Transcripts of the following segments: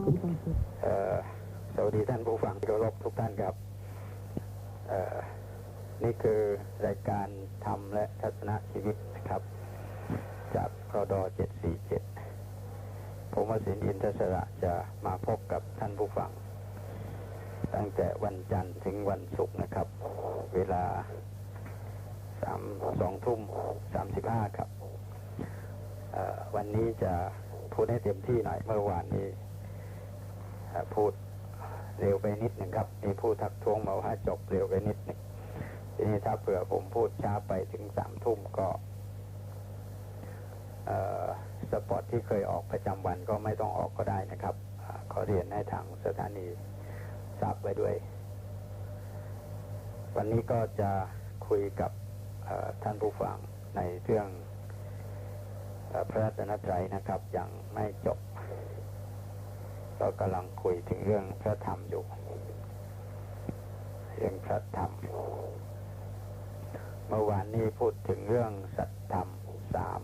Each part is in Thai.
สวัสดีท่านผู้ฟังที่เคารพทุกท่านครับ นี่คือรายการธรรมและทัศนชีวิตนะครับ จากพด747 ผมวสินอินทศระจะมาพบกับท่านผู้ฟัง ตั้งแต่วันจันทร์ถึงวันศุกร์นะครับ เวลาสามสองทุ่มสามสิบห้าครับ วันนี้จะพูดให้เต็มที่หน่อยเมื่อวานนี้ พูดเร็วไปนิดหนึ่งครับ มีผู้ทักท้วงมาว่าจบเร็วไปนิดหนึ่งทีนี้ถ้าเผื่อผมพูดช้าไปถึงสามทุ่มก็เอ่อสปอตที่เคยออกประจำวันก็ไม่ต้องออกก็ได้นะครับอขอเรียนให้ทางสถานีทราบไว้ด้วย วันนี้ก็จะคุยกับท่านผู้ฟังในเรื่องอพระรัตนตรัยนะครับ ยังไม่จบ เรากำลังคุยถึงเรื่องพระธรรมอยู่ เรื่องพระธรรม เมื่อวานนี้พูดถึงเรื่องสัตธรรมสาม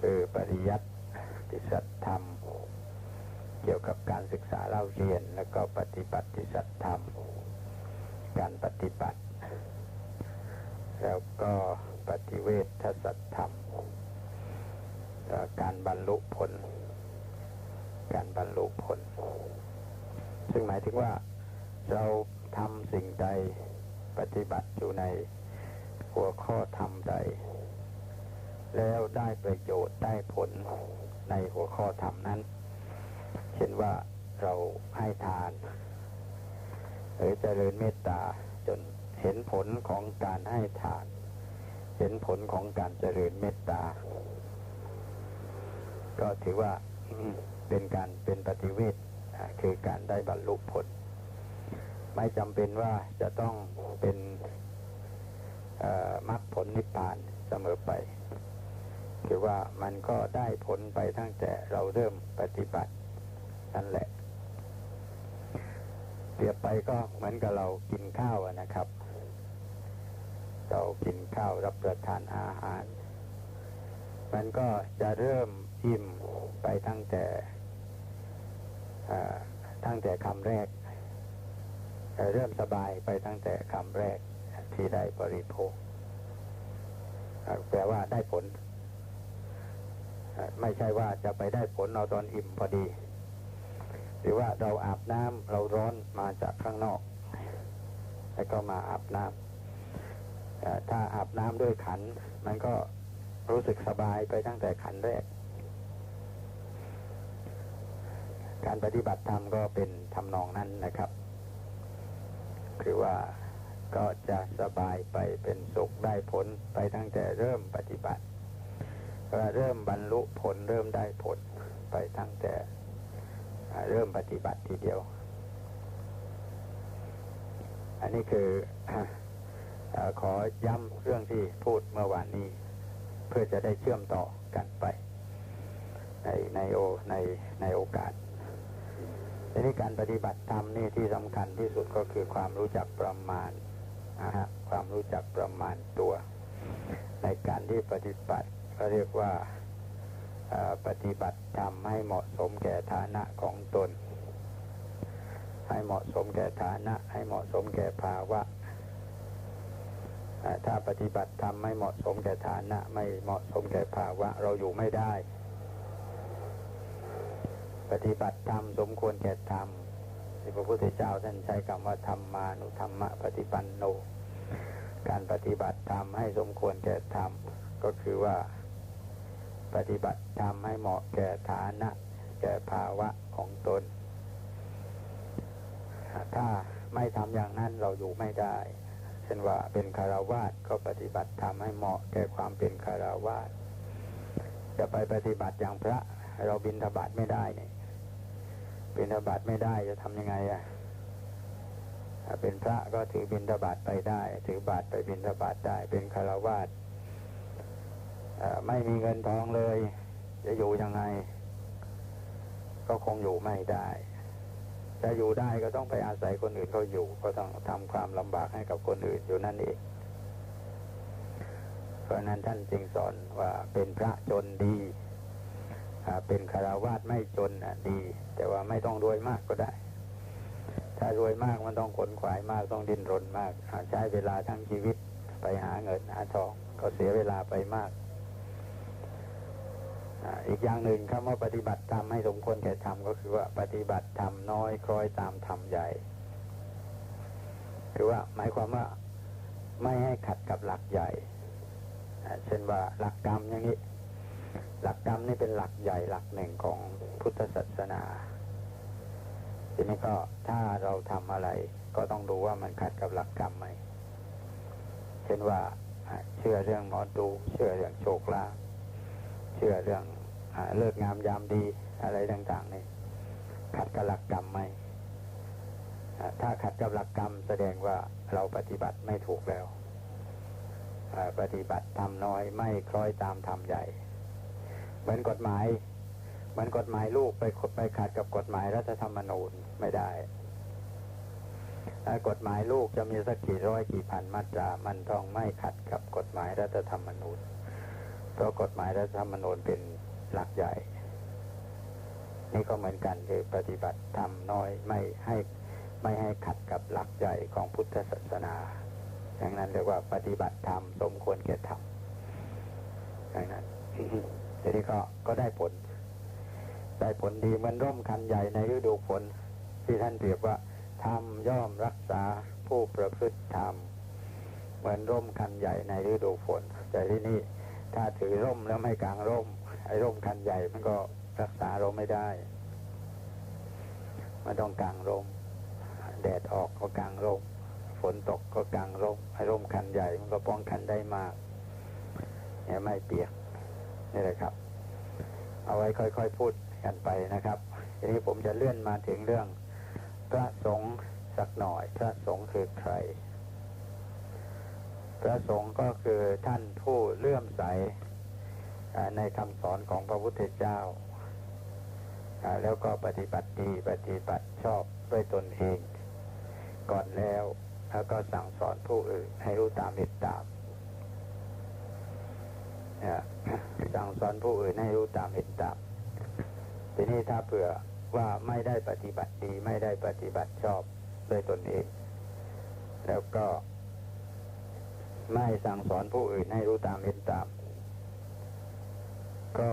คือปริยัติติสัตธรรม เกี่ยวกับการศึกษาเล่าเรียน แล้วก็ปฏิบัติสัตธรรม การปฏิบัติ แล้วก็ปฏิเวทสัตธรรม การบรรลุผล การบรรลุผล ซึ่งหมายถึงว่าเราทำสิ่งใดปฏิบัติอยู่ในหัวข้อธรรมใด แล้วได้ประโยชน์ได้ผลในหัวข้อธรรมนั้น เช่นว่าเราให้ทาน หรือเจริญเมตตาจนเห็นผลของการให้ทาน เห็นผลของการเจริญเมตตา ก็ถือว่า เป็นการเป็นปฏิเวทอ่าคือการได้บรรลุผล ไม่จำเป็นว่าจะต้องเป็นมรรคผลนิพพานเสมอไปคือว่ามันก็ได้ผลไปตั้งแต่เราเริ่มปฏิบัตินั่นแหละเปรียบไปก็เหมือนกับเรากินข้าวนะครับ เรากินข้าวรับประทานอาหาร มันก็จะเริ่มอิ่มไปตั้งแต่ ตั้งแต่คำแรก เริ่มสบายไปตั้งแต่คำแรกที่ได้บริโภคแปลว่าได้ผล ไม่ใช่ว่าจะไปได้ผลเอาตอนอิ่มพอดี หรือว่าเราอาบน้ำเราร้อนมาจากข้างนอก แล้วก็มาอาบน้ำถ้าอาบน้ำด้วยขัน มันก็รู้สึกสบายไปตั้งแต่ขันแรก การปฏิบัติธรรมก็เป็นทำนองนั้นนะครับ คือว่าก็จะสบายไปเป็นสุขได้ผลไปตั้งแต่เริ่มปฏิบัติว่าเริ่มบรรลุผลเริ่มได้ผลไปตั้งแต่เริ่มปฏิบัติทีเดียว อันนี้คืออขอย้ำเรื่องที่พูดเมื่อวานนี้ เพื่อจะได้เชื่อมต่อกันไป ในในโอในในโอกาส ทีนี้การปฏิบัติธรรมนี่ที่สำคัญที่สุดก็คือความรู้จักประมาณนะฮะความรู้จักประมาณตัว ในการที่ปฏิบัติก็เรียกว่าปฏิบัติธรรมให้เหมาะสมแก่ฐานะของตน ให้เหมาะสมแก่ฐานะ ให้เหมาะสมแก่ภาวะถ้าปฏิบัติธรรมไม่เหมาะสมแก่ฐานะ ไม่เหมาะสมแก่ภาวะ เราอยู่ไม่ได้ ปฏิบัติธรรมสมควรแก่ธรรมที่พระพุทธเจ้าท่านใช้คำว่าธรรมานุธรรมะปฏิปันโน การปฏิบัติธรรมให้สมควรแก่ธรรมก็คือว่า ปฏิบัติธรรมให้เหมาะแก่ฐานะ แก่ภาวะของตน ถ้าไม่ทำอย่างนั้นเราอยู่ไม่ได้ เช่นว่าเป็นคารวาสก็ปฏิบัติธรรมให้เหมาะแก่ความเป็นคารวาสจะไปปฏิบัติอย่างพระ เราบินทบาทไม่ได้เนี่ย บินทบาทไม่ได้จะทำยังไงอะถ้าเป็นพระก็ถือบินทบาทไปได้ ถือบาทไปบินทบาทได้ เป็นคารวาสไม่มีเงินทองเลย จะอยู่ยังไง ก็คงอยู่ไม่ได้จะอยู่ได้ก็ต้องไปอาศัยคนอื่นเขาอยู่ ก็ต้องทำความลำบากให้กับคนอื่นอยู่นั่นเองเพราะนั้นท่านจึงสอนว่าเป็นพระจนดี เป็นคาราวาสไม่จนอะดี แต่ว่าไม่ต้องรวยมากก็ได้ ถ้ารวยมากมันต้องขนขวายมากต้องดิ้นรนมากใช้เวลาทั้งชีวิตไปหาเงินหาทองก็เสียเวลาไปมากอีกอย่างหนึ่งคำว่าปฏิบัติธรรมให้สมควรแก่ธรรมก็คือว่าปฏิบัติธรรมน้อยคล้อยตามธรรมใหญ่ คือว่าหมายความว่าไม่ให้ขัดกับหลักใหญ่ เช่นว่าหลักกรรมอย่างนี้ หลักกรรมนี่เป็นหลักใหญ่หลักหนึ่งของพุทธศาสนา ทีนี้ก็ถ้าเราทำอะไร ก็ต้องดูว่ามันขัดกับหลักกรรมไหม เช่นว่าเชื่อเรื่องหมอดูเชื่อเรื่องโชคลาภเชื่อเรื่องเลิกงามยามดีอะไรต่างๆนี่ขัดกับหลักกรรมไหมถ้าขัดกับหลักกรรมแสดงว่าเราปฏิบัติไม่ถูกแล้วปฏิบัติทำน้อยไม่คล้อยตามทำใหญ่ เหมือนกฎหมายเหมือนกฎหมายลูกไปไปขัดกับกฎหมายรัฐธรรมนูญไม่ได้กฎหมายลูกจะมีสักกี่ร้อยกี่พันมาตรา มันต้องไม่ขัดกับกฎหมายรัฐธรรมนูญเพราะกฎหมายรัฐธรรมนูญเป็นหลักใหญ่ นี่ก็เหมือนกันคือปฏิบัติทำน้อยไม่ให้ไม่ให้ขัดกับหลักใหญ่ของพุทธศาสนาอย่างนั้นเรียกว่าปฏิบัติธรรมสมควรแก่ธรรมอย่างนั้น ทีนี้ก็ก็ได้ผล ได้ผลดีเหมือนร่มคันใหญ่ในฤดูฝนที่ท่านเปรียบว่าธรรมย่อมรักษาผู้ประพฤติธรรมเหมือนร่มคันใหญ่ในฤดูฝน แต่ที่นี่ถ้าถือร่มแล้วไม่กางร่ม ไอ้ร่มคันใหญ่มันก็รักษาเราไม่ได้มันต้องกางร่มแดดออกก็กางร่มฝนตกก็กางร่มไอ้ร่มคันใหญ่มันก็ป้องกันได้มากเนี่ยไม่เปียก นี่แหละครับ เอาไว้ค่อยๆพูดกันไปนะครับทีนี้ผมจะเลื่อนมาถึงเรื่อง พระสงฆ์สักหน่อย พระสงฆ์คือใคร พระสงฆ์ก็คือท่านผู้เลื่อมใสในคำสอนของพระพุทธเจ้า แล้วก็ปฏิบัติดีปฏิบัติชอบด้วยตนเอง ก่อนแล้วแล้วก็สั่งสอนผู้อื่นให้รู้ตามเห็นตาม สั่งสอนผู้อื่นให้รู้ตามเห็นตามทีนี้ถ้าเผื่อว่าไม่ได้ปฏิบัติดีไม่ได้ปฏิบัติชอบด้วยตนเอง แล้วก็ไม่สั่งสอนผู้อื่นให้รู้ตามเห็นตาม